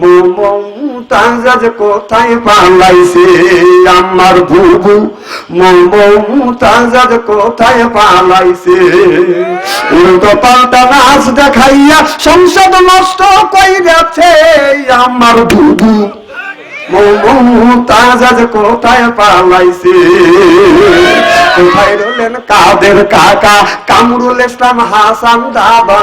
মমতাজ কোথায় পালাইছে আমার কোথায় পালাইছে। উল্টো পাল্টা নাচ দেখাইয়া সংসদ নষ্ট কইরাছে আমার বুবু। কোথায় পালাইছে। কোথায় রলেন কাদের কাকা? কামরুল ইসলাম হাসান দাদা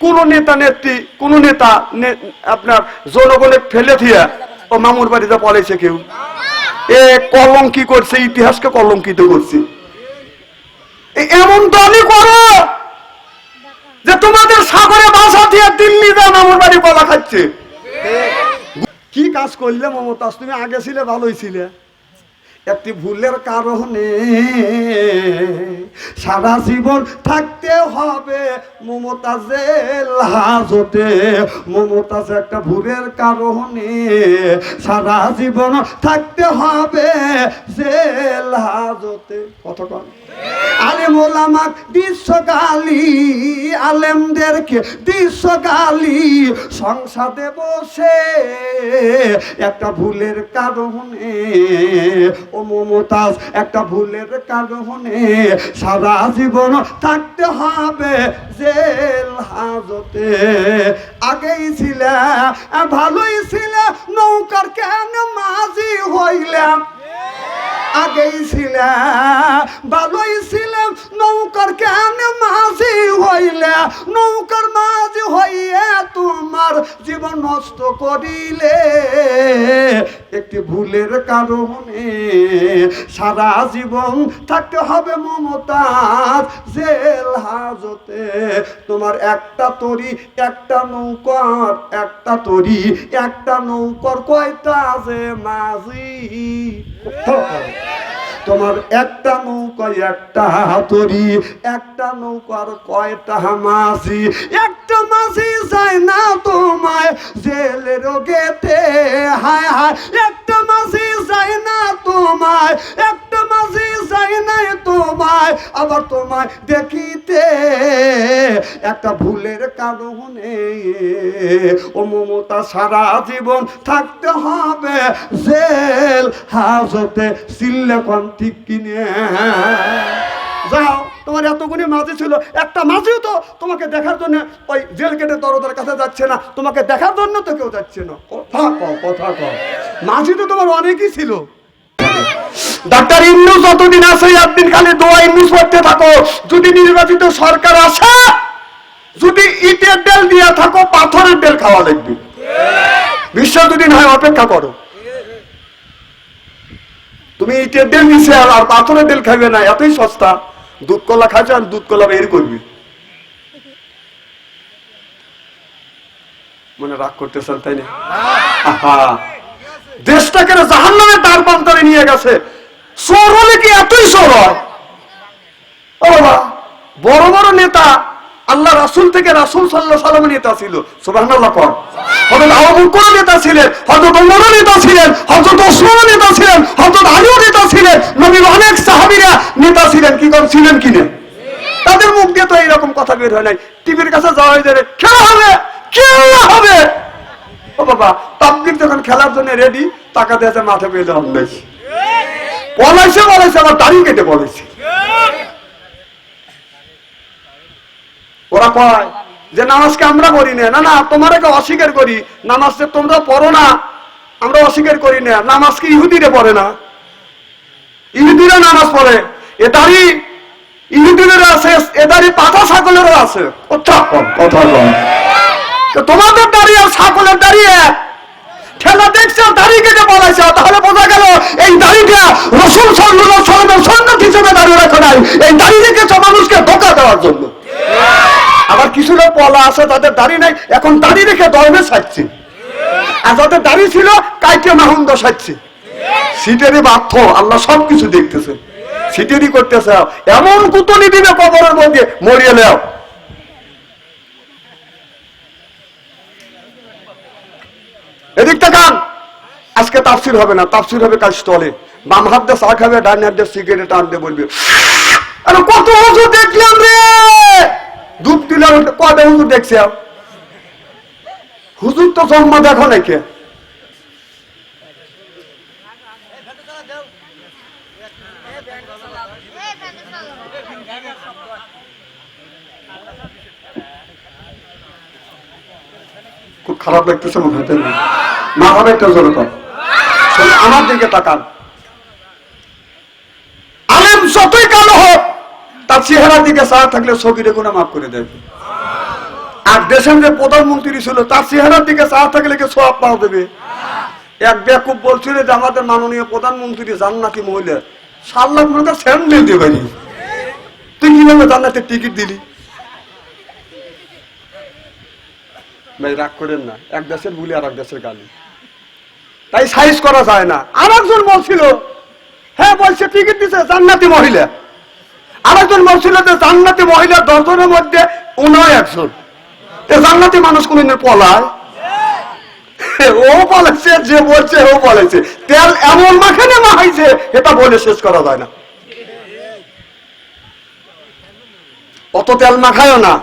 কোন নেতা নেত্রী, কোন নেতা আপনার জনগণে ফেলে দিয়ে, ও মামুর বাড়িতে পলাইছে কেউ? এ কলঙ্কি করছে, ইতিহাসকে কলঙ্কিত করছে। এমন দলই করো যে তোমাদের সাগরে বাসা দিয়ে দিল্লি দিয়ে মামুর বাড়ি কলা খাচ্ছে। কি কাজ করলে মমতাজ? তুমি আগে ছিলে, ভালোই ছিলে। একটি ভুলের কারণে সারা জীবন থাকতে হবে। মমতাজের হাজতে মমতাজ একটা ভুলের কারণে সারা জীবন থাকতে হবে জেল হাজতে কতক্ষণ আলেম ওলামাক দৃশ্য গালি আলেমদেরকে দৃশ্য গালি সংসদে বসে একটা ভুলের কারণে, ও মমতাজ, একটা ভুলের কারণে সারা জীবন থাকতে হবে জেল হাজতে। আগেই ছিল, ভালোই ছিল, নৌকার কেন মাঝি হইলাম আগেই ছিলাম, ভালোই নৌকার কেন মাঝি হইলে? নৌকার মাঝি হইয়া তোমার জীবন নষ্ট করিলে। একটি ভুলের কারণে সারা জীবন থাকতে হবে মমতাজ জেল হাজতে। তোমার একটা তরি, একটা নৌকার, একটা তরি, একটা নৌকার কয়টা যে মাঝি? তোমার একটা নৌকা, একটা হাতুড়ি, একটা নৌকার কয়টা মাসি একটা মাসি যায় না তোমায় জেলে গেতে হায় হায়, একটা মাসি যায় না তোমায় তোমায়, আবার তোমায় দেখিতে। একটা ভুলের কারণে ও মমতা সারা জীবন থাকতে হবে। জেল, হাজতে সিল্লেকন ঠিক কিনে। যাও, তোমার এতগুলি মাঝি ছিল, একটা মাঝিও তো তোমাকে দেখার জন্য ওই জেল গেটে দরদার কাছে যাচ্ছে না, তোমাকে দেখার জন্য তো কেউ যাচ্ছে না। কথা কও কথা কও। মাঝি তো তোমার অনেকই ছিল। ডাক্তার ইন্নুস যতদিন আছে, একদিন খালি দোয়া ইন্নুস পড়তে থাকো। যদি নির্বাচিত সরকার আসে, যদি ইটের ডেল দিয়ে থাকো, পাথরের ডেল খাওয়া লাগবে। বিশ্ব দুদিন হয়, অপেক্ষা করো। তুমি ইটের ডেল নিচে আর পাথরের ডেল খাবে না, এতই সস্তা। দুধ কলা খাচ্ছে আর দুধ কলা বের করবি। মনে রাগ করতেছেন, তাই না? দেশটাকে জাহান নামে তার পান্তরে নিয়ে গেছে। চোর হলে কি এতই চোর হয় বাবা, বড় বড় নেতা আল্লাহ রাসুল থেকে রাসুল সাল্লাহ সাল্লামের নেতা ছিল। সুবহানাল্লাহ কর হযরত আবু বকর নেতা ছিলেন, হযরত ওমর নেতা ছিলেন, হযরত ওসমান নেতা ছিলেন, হযরত আলীও নেতা ছিলেন, নবীর অনেক সাহাবীরা নেতা ছিলেন, কি করে, ছিলেন কিনে তাদের মুখ দিয়ে তো এইরকম কথা বের হয় নাই। টিভির কাছে যাওয়া হয়ে যাবে, খেলা হবে খেলা হবে। ও বাবা তাবলিক যখন খেলার জন্য রেডি টাকা দিয়েছে মাঠে পেয়ে যাওয়া বেশি পলাইছে বলেছে আমার দাড়ি কেটে বলেছে ওরা কয় যে নামাজকে আমরা করি না। না না, তোমারকে অস্বীকার করি। নামাজকে তোমরা পড়ো না। আমরা অস্বীকার করি না। নামাজকে ইহুদিরে পড়ে না। ইহুদিরা নামাজ পড়ে। এ দাড়ি ইহুদিদের আছে, এ দাড়ি পাঠা ছাগলেরও আছে। কথা তোমাদের দাঁড়িয়ে ছাগলের দাঁড়িয়ে আর দাড়ি কেটে বলাইছে তাহলে বোঝা গেল এই দাড়িটা রসুল সাল্লাল্লাহু আলাইহি ওয়াসাল্লামের হিসেবে দাঁড়িয়ে রাখে নাই। এই দাড়ি রেখেছে মানুষকে ধোকা দেওয়ার জন্য। আবার কিছু লোক পলা আছে, তাদের দাড়ি নাই, এখন দাড়ি রেখে দরমে সাজছে। আর যাদের দাড়ি ছিল কাইকে মাহুন্দ সাজছে। সিটেরই বাধ্য, আল্লাহ সব কিছু দেখতেছে। সিটেরই করতেছে। এমন কুতনি দিবে কবরের মধ্যে মরিয়ে নেও এদিক তাকান আজকে তাফসির হবে না তাফসির হবে কাল স্টলে বাম হাত দিয়ে চা খাবে ডান হাত দিয়ে সিগারেট আনতে বলবে আরে কত হুজুর দেখলাম রে ধূপ দিলাম কবে হুজুর দেখছি? হুজুর তো জন্ম দেখো নাকি খুব খারাপ লাগতেছে মনে হয় না? হবে একটা শোন, আমার দিকে তাকান। আলেম যতই কালো হোক, তার চেহারার দিকে সারা থাকলে গুণা মাফ করে দেবে। আর দেশের যে প্রধানমন্ত্রী ছিল, তার চেহারার দিকে সারা থাকলে কে সব পাওয়া দেবে এক বেকুব বলছিল যে, আমাদের মাননীয় প্রধানমন্ত্রী জান্নাতি মহিলা। সাল্লাহ মনে স্যান্ডেল দেবেনি তুই কীভাবে টিকিট দিলি? ভাই, রাগ করেন না। এক দেশের বুলি আর এক দেশের গালি। তাই সাইজ করা যায় না। আর একজন বলছিল হ্যাঁ বলছে, টিকিট দিছে জান্নাতি মহিলা। আরেকজন বলছিল যে, জান্নাতি মহিলা দশজনের মধ্যে উনাও একজন। জান্নাতি মানুষ কোনদিন পলায়? ও বলেছে, যে বলছে, ও বলেছে। তেল এমন মাখানে মাখাইছে, এটা বলে শেষ করা যায় না। অত তেল মাখায়ও না।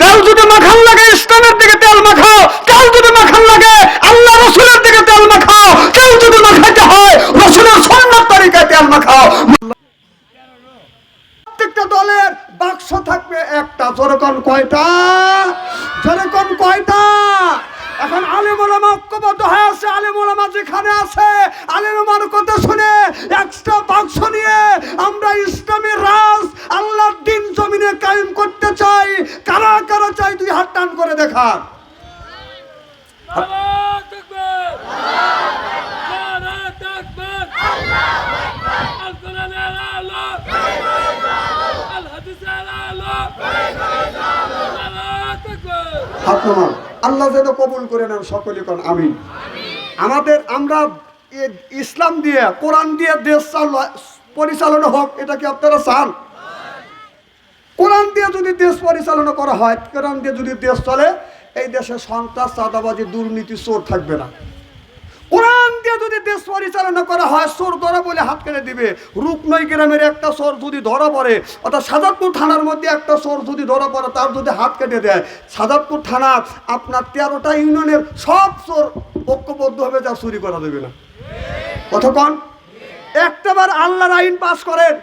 তেল যদি মাখান লাগে ইসলামের দিকে তেল মাখাও তেল যদি মাখান লাগে, আল্লাহ রসুলের দিকে তেল মাখাও। তেল যদি মাখাইতে হয়, রসুলের সন্ন্যত তরিকায় তেল মাখাও। প্রত্যেকটা দলের বাক্স থাকবে একটা, যেরকম কয়টা? যেরকম কয়টা? এখন আলেম ওলামা ঐক্যবদ্ধ হয়ে আছে, আলেম ওলামা যেখানে আছে, আলেম ওলামার কথা শুনে এক্সট্রা বাক্স নিয়ে আমরা ইসলামের রাজ, আল্লাহর দিন জমিনে কায়েম করতে চাই কারা কারা চাই দুই হাত টান করে দেখান আল্লাহু আকবার নারায়ে তাকবীর আল কোরআন আলা আল হাদিস আলা নারায়ে তাকবীর হাত নামান আল্লাহ যেন কবুল করে নেন সকলে কোন আমি আমাদের আমরা ইসলাম দিয়ে, কোরআন দিয়ে দেশ চাল- পরিচালনা হোক, এটা কি আপনারা চান? কোরআন দিয়ে যদি দেশ পরিচালনা করা হয়, কোরআন দিয়ে যদি দেশ চলে, এই দেশে সন্ত্রাস, চাঁদাবাজি, দুর্নীতি, চোর থাকবে না। কোরআন দিয়ে যদি দেশ পরিচালনা করা হয় চোর ধরা বলে হাত কেটে দিবে। রূপনৈ গ্রামের একটা চোর যদি ধরা পড়ে, অর্থাৎ সাজাদপুর থানার মধ্যে একটা চোর যদি ধরা পড়ে, তার যদি হাত কেটে দেয়, সাজাদপুর থানা আপনার তেরোটা ইউনিয়নের সব চোর ঐক্যবদ্ধ হবে যা চুরি করা দেবে না। কতক্ষণ একটাবার আল্লাহর আইন পাস করেন।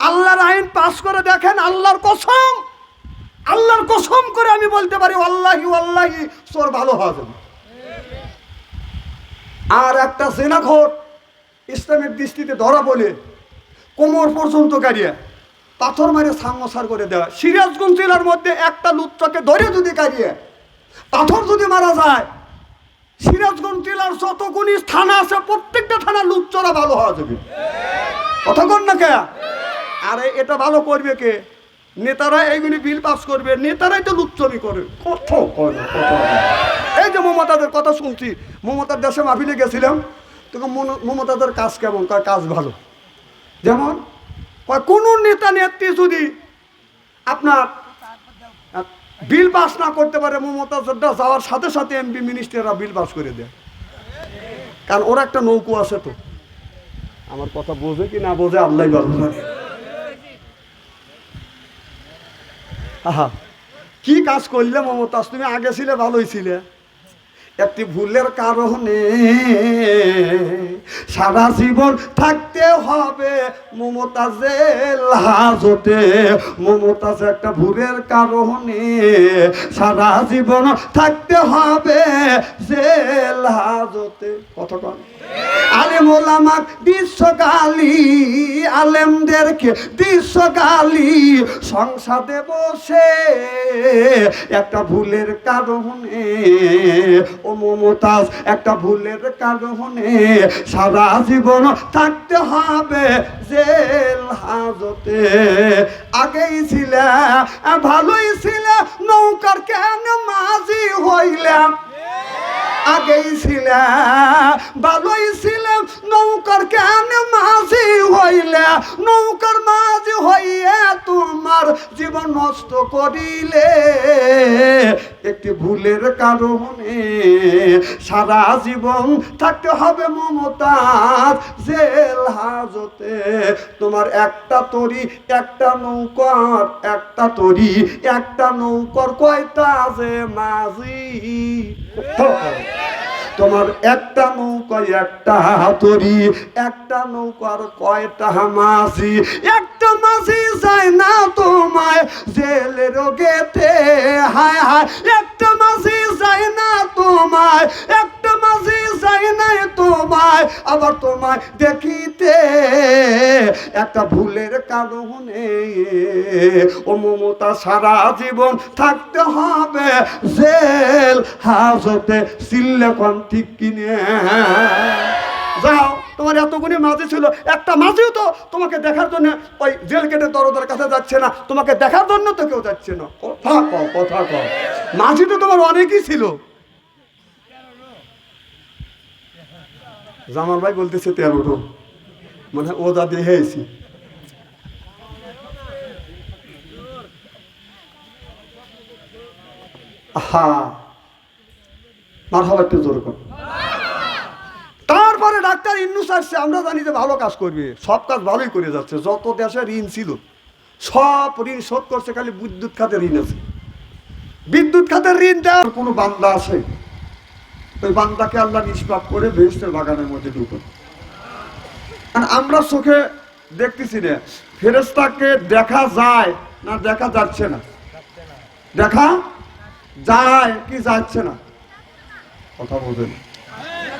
আল্লাহর আইন পাস করে দেখেন আল্লাহর কসম। আল্লাহর কসম করে আমি বলতে পারি আল্লাহি আল্লাহি চোর ভালো হওয়া যাবে আর একটা জেনাঘর ইসলামের দৃষ্টিতে ধরা বলে কোমর পর্যন্ত গাড়িয়ে পাথর মারে সাঙ্গসার করে দেওয়া। সিরাজগঞ্জ জেলার মধ্যে একটা লুচ্চাকে ধরে যদি গাড়িয়ে, পাথর যদি মারা যায়, সিরাজগঞ্জ জেলার যতগুলি থানা আছে, প্রত্যেকটা থানা লুচ্চরা ভালো হওয়া যাবে। কথা কতক্ষণ না কে? আরে এটা ভালো করবে কে? নেতারা এইগুলি বিল পাস করবে নেতারাই তো লুচ্চমি করে। কত এই যে মমতাদের কথা শুনছি মমতার দেশে মাফিলে গেছিলাম তখন মমতাদের কাজ কেমন? কয় কাজ ভালো। যেমন কয় কোনো নেতা নেত্রী যদি আপনার বিল পাস না করতে পারে মমতা যোদ্ধা যাওয়ার সাথে সাথে এমপি মিনিস্টাররা বিল পাস করে দেয়। কারণ ওরা একটা নৌকো আছে তো। আমার কথা বোঝে কি না বোঝে আল্লাহ ভালো জানে কি কাজ করলে মমতাজ? তুমি আগে ছিলে, ভালোই ছিলে। একটি ভুলের কারণে সারা জীবন থাকতে হবে মমতাজের হাজতে মমতাজ একটা ভুলের কারণে সারা জীবন থাকতে হবে জেল হাজতে কতক্ষণ আলেম ওলামা বিশ্ব গালি আলেমদেরকে গালি সংসদে বসে একটা ভুলের কারণে, ও মমতাজ, একটা ভুলের কারণে সারা জীবন থাকতে হবে জেল হাজতে। আগেই ছিল, ভালোই ছিল, নৌকার কেন মাঝি হইলাম আগেই ছিল, ভালোই ছিলে কেন মাঝি হইলে? নৌকার মাঝি হইয়া তোমার জীবন নষ্ট করিলে। একটি ভুলের কারণে সারা জীবন থাকতে হবে মমতাজ। জেল হাজতে তোমার একটা তরি, একটা নৌকার, একটা তরি, একটা নৌকর কয়টা যে মাঝি? তোমার একটা নৌকায় একটা হাতুরি একটা নৌকার কয়টা মাসি একটা মাঝি যায় না তোমায় জেলের গেতে হায় হায়, একটা মাসি যায় না তোমায় মাঝি যায় না তোমায়, আবার তোমায় দেখিতে। একটা ভুলের কারণে ও মমতা সারা জীবন থাকতে হবে। জেল, হাজতে, সিল্লেখন ঠিক কিনে। যাও, তোমার এতগুলি মাঝি ছিল। একটা মাঝিও তো তোমাকে দেখার জন্য ওই জেল গেটে দরদার কাছে যাচ্ছে না। তোমাকে দেখার জন্য তো কেউ যাচ্ছে না। কথা কও কথা কও। মাঝি তো তোমার অনেকই ছিল। জামার ভাই বলতেছে তেরোটো মানে ও যা দেখেছি হা মার একটু জোর কর। তারপরে ডাক্তার ইন্নুস আসছে আমরা জানি যে ভালো কাজ করবে। সব কাজ ভালোই করে যাচ্ছে। যত দেশে ঋণ ছিল, সব ঋণ শোধ করছে, খালি বিদ্যুৎ খাতে ঋণ আছে। বিদ্যুৎ খাতের ঋণ দেওয়ার কোনো বান্দা আছে? ওই বান্দাকে আল্লাহ নিষ্পাপ করে ভেস্টের বাগানের মধ্যে ঢুকুন আমরা চোখে দেখতেছি না ফেরেস্তাকে দেখা যায় না দেখা যাচ্ছে না। দেখা যায় কি যাচ্ছে না? কথা বলবেন।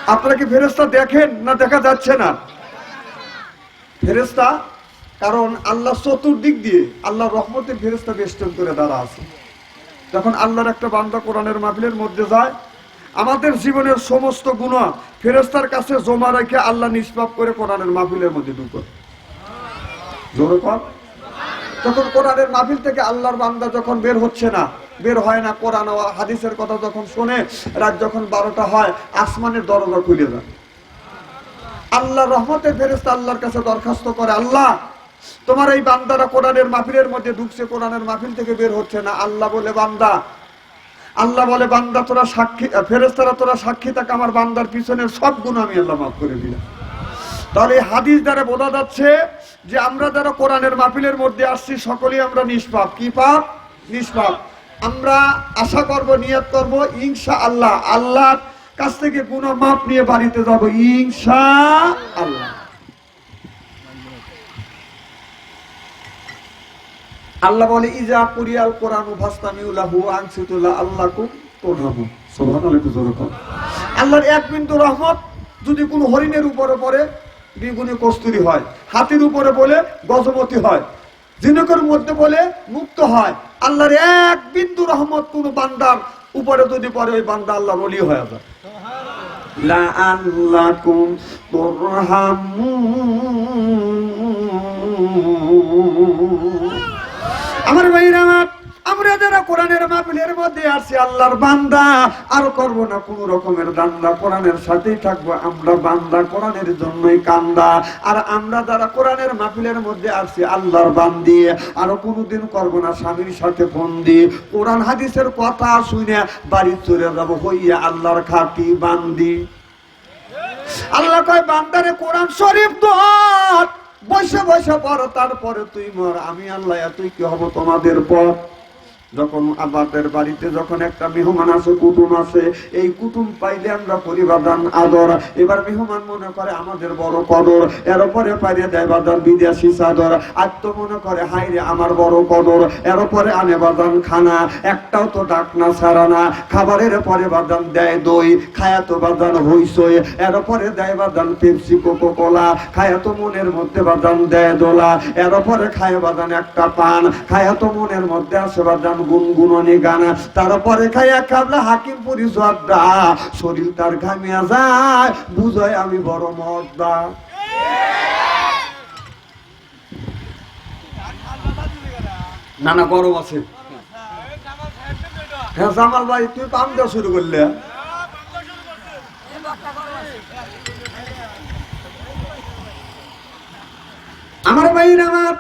আপনারা কি ফেরেস্তা দেখেন না দেখা যাচ্ছে না? ফেরেস্তা কারণ আল্লাহ চতুর্দিক দিয়ে আল্লাহ রহমতের ফেরেস্তা বেষ্টন করে দাঁড়া আছে। যখন আল্লাহর একটা বান্দা কোরআনের মাহফিলের মধ্যে যায় আমাদের জীবনের সমস্ত গুণা ফেরেস্তার কাছে জমা রেখে আল্লাহ নিষ্পাপ করে কোরআনের মাহফিলের মধ্যে ঢুকো। যখন কোরআনের মাহফিল থেকে আল্লাহর বান্দা যখন বের হচ্ছে না, বের হয় না, কোরআন হাদিসের কথা যখন শোনে, রাত যখন বারোটা হয়, আসমানের দরজা খুলে যায় আল্লাহ রহমতের ফেরেস্তা আল্লাহর কাছে দরখাস্ত করে, আল্লাহ, তোমার এই বান্দারা কোরআনের মাহফিলের মধ্যে ঢুকছে, কোরআনের মাহফিল থেকে বের হচ্ছে না। আল্লাহ বলে, বান্দা আল্লাহ বলে, বান্দা, তোরা সাক্ষী ফেরেস্তারা তোরা সাক্ষী থাক, আমার বান্দার পিছনের সব গুণ আমি আল্লাহ মাফ করে দিলাম। তাহলে হাদিস দ্বারা বোঝা যাচ্ছে যে আমরা যারা কোরআনের মাহফিলের মধ্যে আসছি, সকলেই আমরা নিষ্পাপ। কি পাপ? নিষ্পাপ। আমরা আশা করব, নিয়ত করব ইনশা আল্লাহ আল্লাহর কাছ থেকে গুণ মাপ নিয়ে বাড়িতে যাব ইনশা আল্লাহ আল্লাহ বলে ইজা কুরিয়াল কোরআন ফাস্তামিউলাহু আনসিতুল্লাহ আল্লাহকুম তুরহামু। সুবহানাল্লাহ কর। আল্লাহর এক বিন্দু রহমত যদি কোনো হরিণের উপরে পড়ে দ্বিগুণে কস্তুরি হয় হাতির উপরে বলে গজমতি হয় জিনকের মধ্যে বলে মুক্ত হয় আল্লাহর এক বিন্দু রহমত কোন বান্দার উপরে যদি পড়ে ওই বান্দা আল্লাহর অলি হয়ে যায়। লাআল্লাকুম তুরহামুন। আমার ভাইরা, আমার যারা কোরআনের মাহফিলের মধ্যে আছি, আল্লাহর বান্দা, আর করব না কোন রকমের দান্দা। কোরআনের সাথেই থাকব, আমরা বান্দা, কোরআনের জন্যই কান্দা। আর আমরা যারা কোরআনের মাহফিলের মধ্যে আছি, আল্লাহর বান্দি, আর কোনোদিন করব না স্বামীর সাথে বন্দি। কোরআন, হাদিসের কথা শুনে বাড়ি চলে যাব, হইয়া আল্লাহর খাটি বান্দি। আল্লাহ কয়, বান্দারে, কোরআন শরীফ ধর বসে বসে পর তারপরে তুই মর। আমি আল্লাহ তুই কি হব তোমাদের পর? যখন আমাদের বাড়িতে যখন একটা মেহমান আছে কুটুম আছে এই কুটুম পাইলে আমরা পরিবাদান আদর। এবার মেহমান মনে করে আমাদের বড় কদর, এর পরে পাইলে দেয় বাদান বিদেশি চাদর। তো মনে করে হাইরে আমার বড় কদর, এর পরে আনে বাদান খানা, একটাও তো ডাক না, ছাড়া না। খাবারের পরে বাদান দেয় দই, খায়া তো বাদান হইসই এর পরে দেয় বাদান পেপসি কোকো কোলা খায়া তো মনের মধ্যে বাদান দেয় দোলা। এর পরে খায় বাদান একটা পান, খায়া তো মনের মধ্যে আসে বাদান গুনগুননি গানা। তারপরে খায়া কাবলা হাকিম পরিচর্যা শরীর তার ঘামিয়া যায় বুঝয় আমি বড় মর্দা না না গরম আছে। হ্যাঁ জামাল ভাই, তুই কাম দেওয়া শুরু করলে। আমার ভাই আমার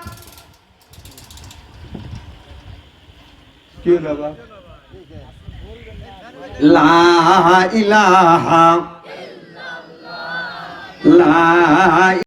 কি বাবা লা ইলাহা লা